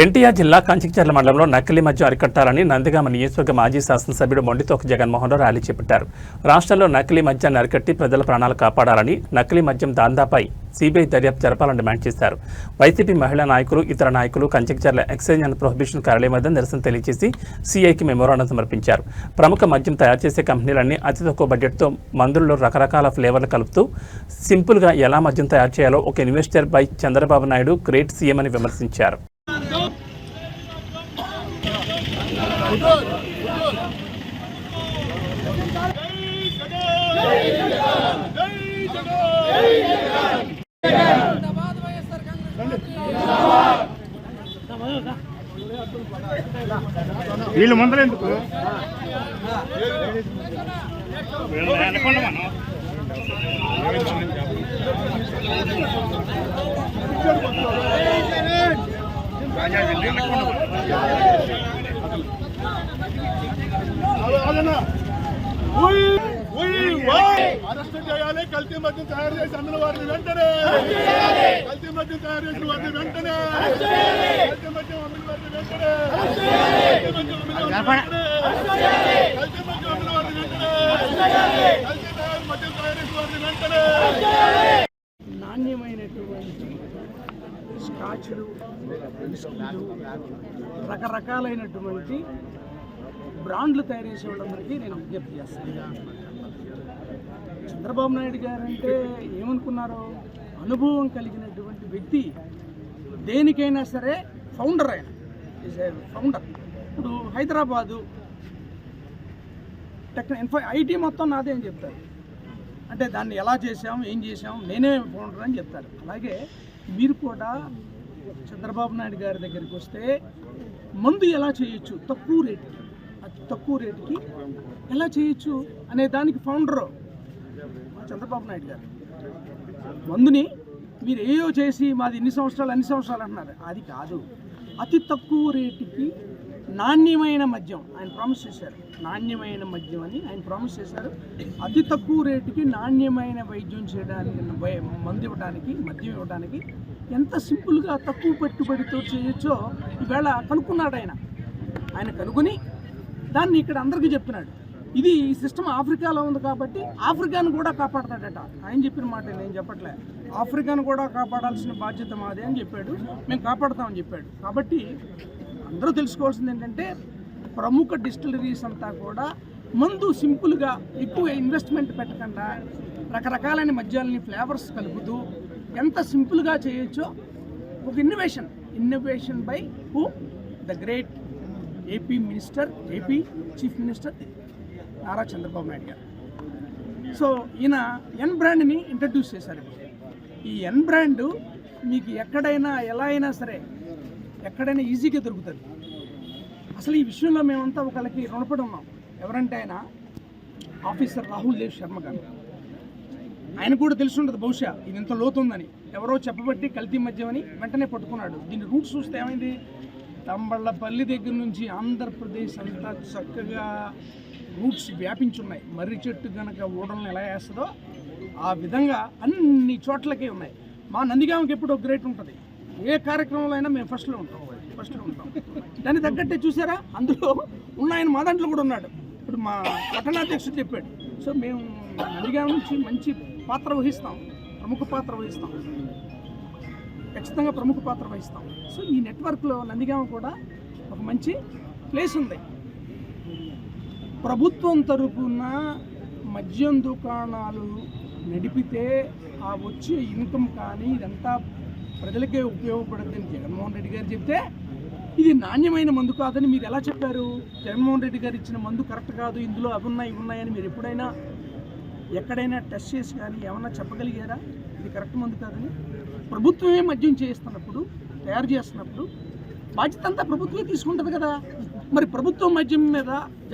ఎన్టీఆర్ జిల్లా కంచికచర్ల మండలంలో నకిలీ మద్యం అరికట్టాలని నందిగామ నియోజకవర్గ మాజీ శాసనసభ్యుడు మొండితోక జగన్మోహన్ రావు ర్యాలీ చేపట్టారు. రాష్ట్రంలో నకిలీ మద్యాన్ని అరికట్టి ప్రజల ప్రాణాలు కాపాడాలని నకిలీ మద్యం దాందాపై సిబిఐ దర్యాప్తు జరపాలని డిమాండ్ చేశారు. వైసీపీ మహిళా నాయకులు ఇతర నాయకులు కంచికచర్ల ఎక్సైజ్ అండ్ ప్రొహిబిషన్ కార్యాలయం వద్ద నిరసన తెలియజేసి సీఐకి మెమోరాండం సమర్పించారు. ప్రముఖ మద్యం తయారు చేసే కంపెనీలన్నీ అతి తక్కువ బడ్జెట్తో మందుల్లో రకరకాల ఫ్లేవర్లు కలుపుతూ సింపుల్గా ఎలా మద్యం తయారు చేయాలో ఒక investor by Chandrababu Naidu great CM అని విమర్శించారు. వీళ్ళు ముందర ఎందుకు? మనం రాజా అరెస్ట్ చేయాలి కల్తీ మద్యం తయారు చేసి అమ్మిన వారిని వెంటనే కల్తీ మద్యం తయారు చేసిన వారిని వెంటనే కల్తీ మద్యం అమ్మిన వారిని వెంటనే కల్తీ మద్యం అమ్మిన వారిని వెంటనే కల్తీ మద్యం మద్యం తయారు చేసిన వారిని వెంటనే నాణ్యమైనటువంటి స్కాచ్లు విస్కీలు రకరకాలైనటువంటి బ్రాండ్లు తయారు చేసే వాళ్ళందరికీ నేను విజ్ఞప్తి చేస్తాను. చంద్రబాబు నాయుడు గారు అంటే ఏమనుకున్నారు అనుభవం కలిగినటువంటి వ్యక్తి దేనికైనా సరే ఫౌండర్ ఆయన. ఈజ్ ఫౌండర్ ఇప్పుడు హైదరాబాదు టెక్న ఇన్ఫో ఐటీ మొత్తం నాదే అని చెప్తారు. అంటే దాన్ని ఎలా చేసాం ఏం చేసాం నేనే ఫౌండర్ అని చెప్తారు. అలాగే మీరు కూడా చంద్రబాబు నాయుడు గారి దగ్గరికి వస్తే మందు ఎలా చేయొచ్చు? తక్కువ రేటుకి అతి తక్కువ రేటుకి ఎలా చేయొచ్చు అనే దానికి ఫౌండరు చంద్రబాబు నాయుడు గారు. మందుని మీరు ఏయో చేసి మాది ఇన్ని సంవత్సరాలు అన్ని సంవత్సరాలు అంటున్నారు. అది కాదు. అతి తక్కువ రేటుకి నాణ్యమైన మద్యం ఆయన ప్రామిస్ చేశారు. నాణ్యమైన మద్యం అని ఆయన ప్రామిస్ చేశారు. అతి తక్కువ రేటుకి నాణ్యమైన వైద్యం చేయడానికి మందు ఇవ్వడానికి మద్యం ఇవ్వడానికి ఎంత సింపుల్గా తక్కువ పెట్టుబడితో చేయొచ్చో ఈవేళ కనుక్కున్నాడు ఆయన. ఆయన కనుగొని దాన్ని ఇక్కడ అందరికీ చెప్తున్నాడు. ఇది ఈ సిస్టమ్ ఆఫ్రికాలో ఉంది కాబట్టి ఆఫ్రికాను కూడా కాపాడతాడట. ఆయన చెప్పిన మాట నేను చెప్పట్లే. ఆఫ్రికాను కూడా కాపాడాల్సిన బాధ్యత మాదే అని చెప్పాడు. మేము కాపాడుతామని చెప్పాడు. కాబట్టి అందరూ తెలుసుకోవాల్సింది ఏంటంటే ప్రముఖ డిస్టిలరీస్ అంతా కూడా మందు సింపుల్గా ఎక్కువ ఇన్వెస్ట్మెంట్ పెట్టకుండా రకరకాలైన మద్యాలని ఫ్లేవర్స్ కలుపుతూ ఎంత సింపుల్గా చేయొచ్చో ఒక innovation innovation by who the great AP minister AP chief minister Nara Chandrababu Naidu గారు. సో ఈయన ఎన్ బ్రాండ్ని ఇంట్రడ్యూస్ చేశారు. ఈ ఎన్ బ్రాండ్ మీకు ఎక్కడైనా ఎలా అయినా సరే ఎక్కడైనా ఈజీగా దొరుకుతుంది. అసలు ఈ విషయంలో మేమంతా ఒకళ్ళకి రుణపడి ఉన్నాం. ఎవరంటే ఆయన ఆఫీసర్ రాహుల్ దేవ్ శర్మ గారు. ఆయన కూడా తెలిసి ఉండదు బహుశా ఇది ఎంత లోతుందని. ఎవరో చెప్పబట్టి కల్తీ మద్యమని వెంటనే పట్టుకున్నాడు. దీని రూట్స్ చూస్తే ఏమైంది? తంబళ్ళపల్లి దగ్గర నుంచి ఆంధ్రప్రదేశ్ అంతా చక్కగా రూట్స్ వ్యాపించున్నాయి. మర్రి చెట్టు కనుక ఊడలను ఎలా వేస్తుందో ఆ విధంగా అన్ని చోట్లకే ఉన్నాయి. మా నందిగామకి ఎప్పుడు ఒక గ్రేట్ ఉంటుంది. ఏ కార్యక్రమంలో అయినా మేము ఫస్ట్లో ఉంటాం. ఫస్ట్లో ఉంటాం. దాన్ని తగ్గట్టే చూసారా? అందులో ఉన్న ఆయన మా దాంట్లో కూడా ఉన్నాడు. ఇప్పుడు మా పట్టణాధ్యక్షుడు చెప్పాడు. సో మేము నందిగా నుంచి మంచి పాత్ర వహిస్తాం. ప్రముఖ పాత్ర వహిస్తాం. ఖచ్చితంగా ప్రముఖ పాత్ర వహిస్తాం. సో ఈ నెట్వర్క్లో నందిగామ కూడా ఒక మంచి ప్లేస్ ఉంది. ప్రభుత్వం తరపున మద్యం దుకాణాలు నడిపితే ఆ వచ్చే ఇన్కమ్ కానీ ఇదంతా ప్రజలకే ఉపయోగపడుతుందని జగన్మోహన్ రెడ్డి గారు చెప్తే ఇది నాణ్యమైన మందు కాదని మీరు ఎలా చెప్పారు? జగన్మోహన్ రెడ్డి గారు ఇచ్చిన మందు కరెక్ట్ కాదు ఇందులో అవి ఉన్నాయి ఇవి ఉన్నాయని మీరు ఎప్పుడైనా ఎక్కడైనా టెస్ట్ చేసి కానీ ఏమన్నా చెప్పగలిగారా? ఇది కరెక్ట్ మందు కాదని? ప్రభుత్వమే మద్యం చేస్తున్నప్పుడు తయారు చేస్తున్నప్పుడు బాధ్యత అంతా ప్రభుత్వమే తీసుకుంటుంది కదా. మరి ప్రభుత్వం మద్యం మీద